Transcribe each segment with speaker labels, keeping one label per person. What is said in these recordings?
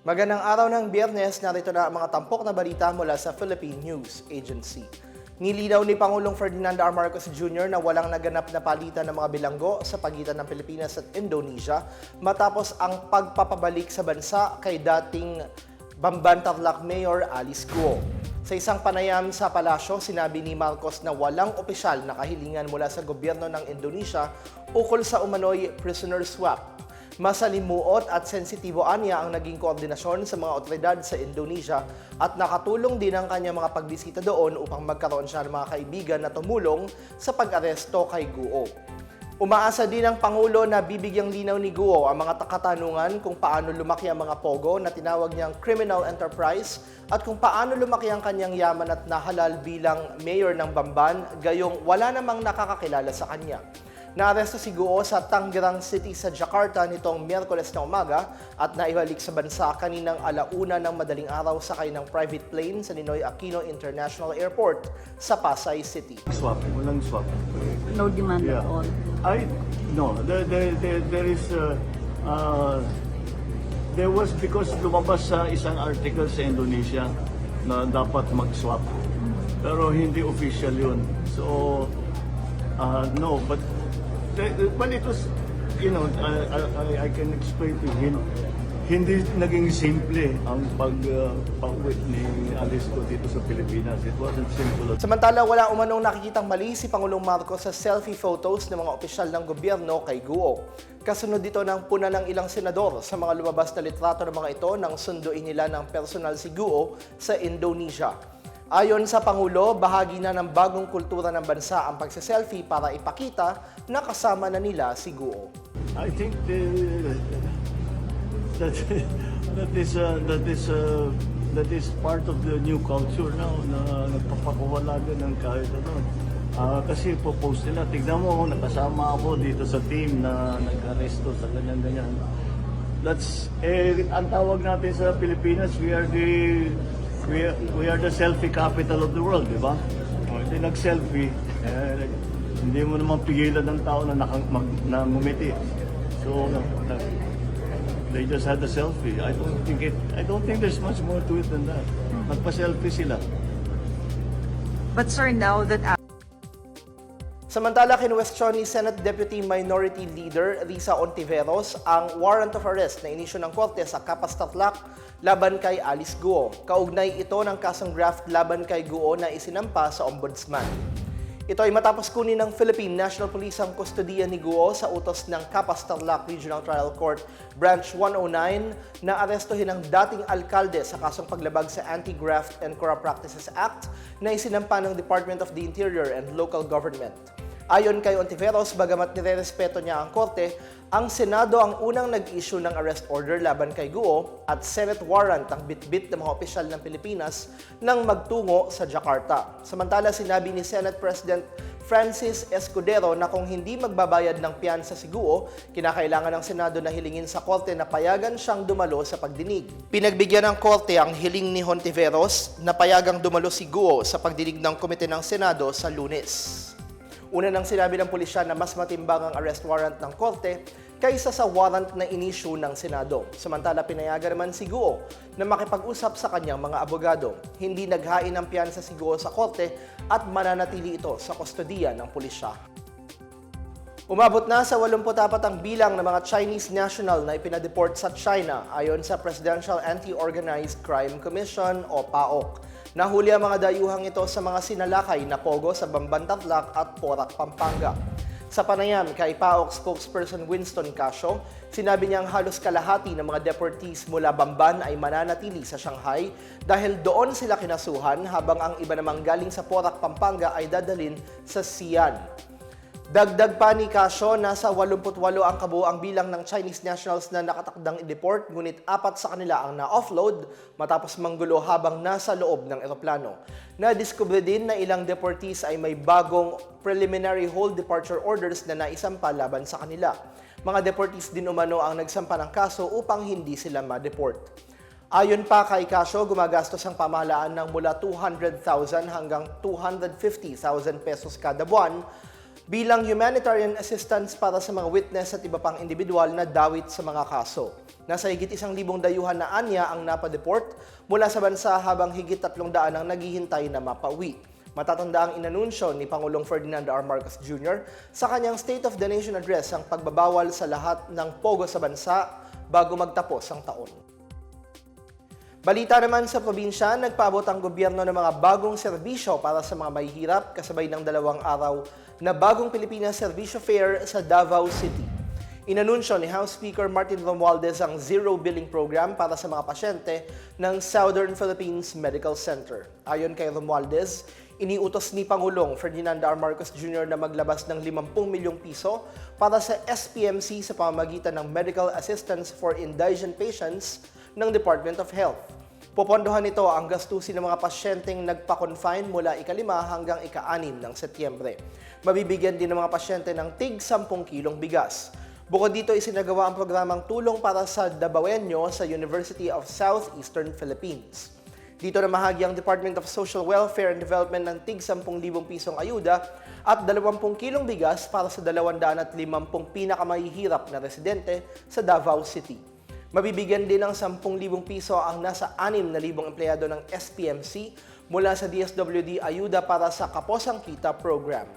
Speaker 1: Magandang araw ng biyernes, narito na ang mga tampok na balita mula sa Philippine News Agency. Nilinaw ni Pangulong Ferdinand R. Marcos Jr. na walang naganap na palitan ng mga bilanggo sa pagitan ng Pilipinas at Indonesia matapos ang pagpapabalik sa bansa kay dating Bamban Tarlac Mayor Alice Guo. Sa isang panayam sa palasyo, sinabi ni Marcos na walang opisyal na kahilingan mula sa gobyerno ng Indonesia ukol sa umano'y prisoner swap Masalimuot at sensitibo anya ang naging koordinasyon sa mga otoridad sa Indonesia at nakatulong din ang kanyang mga pagbisita doon upang magkaroon siya ng mga kaibigan na tumulong sa pag-aresto kay Guo. Umaasa din ang Pangulo na bibigyang linaw ni Guo ang mga katanungan kung paano lumaki ang mga pogo na tinawag niyang criminal enterprise at kung paano lumaki ang kanyang yaman at nahalal bilang mayor ng Bamban gayong wala namang nakakakilala sa kanya. Naaresto si Guo sa Tangerang City sa Jakarta nitong Miyerkules na umaga at naibalik sa bansa kaninang alauna ng madaling araw sakay ng private plane sa Ninoy Aquino International Airport sa Pasay City.
Speaker 2: Swap, walang swap.
Speaker 3: No demand
Speaker 2: Yeah.
Speaker 3: at all.
Speaker 2: I, no, there, there, there, there is, uh, uh, there was because lumabas sa isang article sa Indonesia na dapat mag-swap. Pero hindi official yun. So, uh, no, but, the- but it was, you know, I, I, I can explain to him, hindi naging simple ang pag, uh, ni Alice ko dito sa Pilipinas. It wasn't simple
Speaker 1: Samantala, wala umanong nakikitang mali si Pangulong Marcos sa selfie photos ng mga opisyal ng gobyerno kay Guo. Kasunod dito ng puna ng ilang senador sa mga lumabas na litrato ng mga ito nang sunduin nila ng personal si Guo sa Indonesia. Ayon sa Pangulo, bahagi na ng bagong kultura ng bansa ang pagsiselfie para ipakita na kasama na nila si Guo.
Speaker 2: I think the, that that is uh, that is uh, that is part of the new culture now na nagpapakawalagan ng kahit ano. Ah, kasi po-post nila, tignan mo, nakasama ako dito sa team na nag-aresto sa ganyan-ganyan. That's, eh, ang tawag natin sa Pilipinas, we are the, we are, we are the selfie capital of the world, di ba? Hindi nag-selfie, eh, hindi mo naman pigilan ng tao na, nakang, mag, na ngumiti. So, na, na- they just had a selfie. I don't think it, I don't think there's much more to it than that. Magpa-selfie sila.
Speaker 3: But sir, now that
Speaker 1: Samantala, kinwestiyon ni Senate Deputy Minority Leader Risa Ontiveros ang warrant of arrest na inisyo ng korte sa Kapas Tatlak laban kay Alice Guo. Kaugnay ito ng kasong graft laban kay Guo na isinampa sa ombudsman. Ito ay matapos kunin ng Philippine National Police ang kustodiya ni Guo sa utos ng Kapas Tarlac Regional Trial Court Branch 109 na arestuhin ang dating alkalde sa kasong paglabag sa Anti-Graft and Corrupt Practices Act na isinampa ng Department of the Interior and Local Government. Ayon kay Ontiveros, bagamat nirerespeto niya ang korte, ang Senado ang unang nag-issue ng arrest order laban kay Guo at Senate warrant ang bitbit ng mga opisyal ng Pilipinas nang magtungo sa Jakarta. Samantala, sinabi ni Senate President Francis Escudero na kung hindi magbabayad ng piyansa si Guo, kinakailangan ng Senado na hilingin sa korte na payagan siyang dumalo sa pagdinig. Pinagbigyan ng korte ang hiling ni Hontiveros na payagang dumalo si Guo sa pagdinig ng komite ng Senado sa lunes. Una nang sinabi ng pulisya na mas matimbang ang arrest warrant ng korte kaysa sa warrant na inisyu ng Senado. Samantala, pinayagan naman si Guo na makipag-usap sa kanyang mga abogado. Hindi naghain ng piyansa si Guo sa korte at mananatili ito sa kustodiya ng pulisya. Umabot na sa 84 ang bilang ng mga Chinese national na ipinadeport sa China ayon sa Presidential Anti-Organized Crime Commission o PAOK. Nahuli ang mga dayuhang ito sa mga sinalakay na pogo sa Bamban Tarlac at Porac, Pampanga. Sa panayam kay PAOK spokesperson Winston Casio, sinabi niyang halos kalahati ng mga deportees mula Bamban ay mananatili sa Shanghai dahil doon sila kinasuhan habang ang iba namang galing sa Porac, Pampanga ay dadalin sa Xi'an. Dagdag pa ni Casio, nasa 88 ang kabuang bilang ng Chinese nationals na nakatakdang i-deport, ngunit apat sa kanila ang na-offload matapos manggulo habang nasa loob ng eroplano. Nadiskubre din na ilang deportees ay may bagong preliminary hold departure orders na naisampa laban sa kanila. Mga deportees din umano ang nagsampa ng kaso upang hindi sila ma-deport. Ayon pa kay Casio, gumagastos ang pamahalaan ng mula 200,000 hanggang 250,000 pesos kada buwan bilang humanitarian assistance para sa mga witness at iba pang individual na dawit sa mga kaso. Nasa higit isang libong dayuhan na anya ang napadeport mula sa bansa habang higit tatlong daan ang naghihintay na mapauwi. Matatanda ang inanunsyo ni Pangulong Ferdinand R. Marcos Jr. sa kanyang State of the Nation Address ang pagbabawal sa lahat ng pogo sa bansa bago magtapos ang taon. Balita naman sa probinsya, nagpaabot ang gobyerno ng mga bagong serbisyo para sa mga mahihirap kasabay ng dalawang araw na bagong Pilipinas Servisyo Fair sa Davao City. Inanunsyo ni House Speaker Martin Romualdez ang zero billing program para sa mga pasyente ng Southern Philippines Medical Center. Ayon kay Romualdez, iniutos ni Pangulong Ferdinand R. Marcos Jr. na maglabas ng 50 milyong piso para sa SPMC sa pamamagitan ng Medical Assistance for Indigent Patients ng Department of Health. Popondohan nito ang gastusin ng mga pasyenteng nagpa-confine mula ikalima hanggang ika-anim ng Setyembre. Mabibigyan din ng mga pasyente ng tig 10 kilong bigas. Bukod dito, isinagawa ang programang tulong para sa Dabawenyo sa University of Southeastern Philippines. Dito na mahagi ang Department of Social Welfare and Development ng tig 10,000 pisong ayuda at 20 kilong bigas para sa 250 pinakamahihirap na residente sa Davao City. Mabibigyan din ng 10,000 piso ang nasa 6,000 empleyado ng SPMC mula sa DSWD Ayuda para sa Kaposang Kita Program.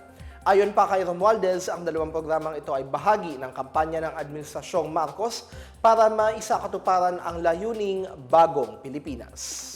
Speaker 1: Ayon pa kay Romualdez, ang dalawang programang ito ay bahagi ng kampanya ng Administrasyong Marcos para maisakatuparan ang layuning Bagong Pilipinas.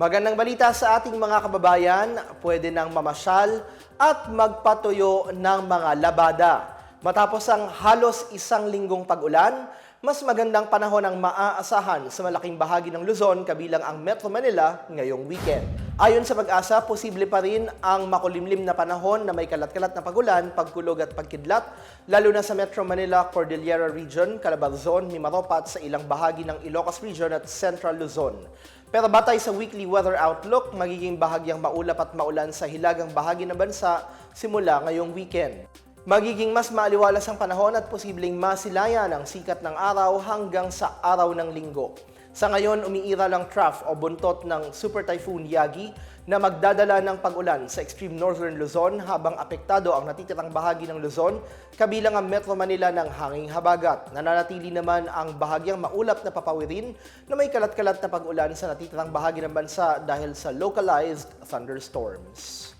Speaker 1: Magandang balita sa ating mga kababayan, pwede nang mamasyal at magpatuyo ng mga labada. Matapos ang halos isang linggong pag-ulan, mas magandang panahon ang maaasahan sa malaking bahagi ng Luzon kabilang ang Metro Manila ngayong weekend. Ayon sa pag-asa, posible pa rin ang makulimlim na panahon na may kalat-kalat na pagulan, pagkulog at pagkidlat, lalo na sa Metro Manila, Cordillera Region, Calabarzon, Mimaropa sa ilang bahagi ng Ilocos Region at Central Luzon. Pero batay sa weekly weather outlook, magiging bahagyang maulap at maulan sa hilagang bahagi ng bansa simula ngayong weekend. Magiging mas maaliwalas ang panahon at posibleng masilayan ang sikat ng araw hanggang sa araw ng linggo. Sa ngayon, umiiral ang trough o buntot ng Super Typhoon Yagi na magdadala ng pag-ulan sa extreme northern Luzon habang apektado ang natitirang bahagi ng Luzon kabilang ang Metro Manila ng hanging habagat. Nananatili naman ang bahagyang maulap na papawirin na may kalat-kalat na pag-ulan sa natitirang bahagi ng bansa dahil sa localized thunderstorms.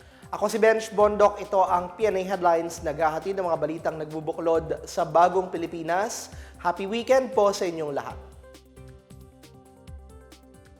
Speaker 1: Ako si Bench Bondok, ito ang PNA Headlines, naghahatid ng mga balitang nagbubuklod sa bagong Pilipinas. Happy weekend po sa inyong lahat.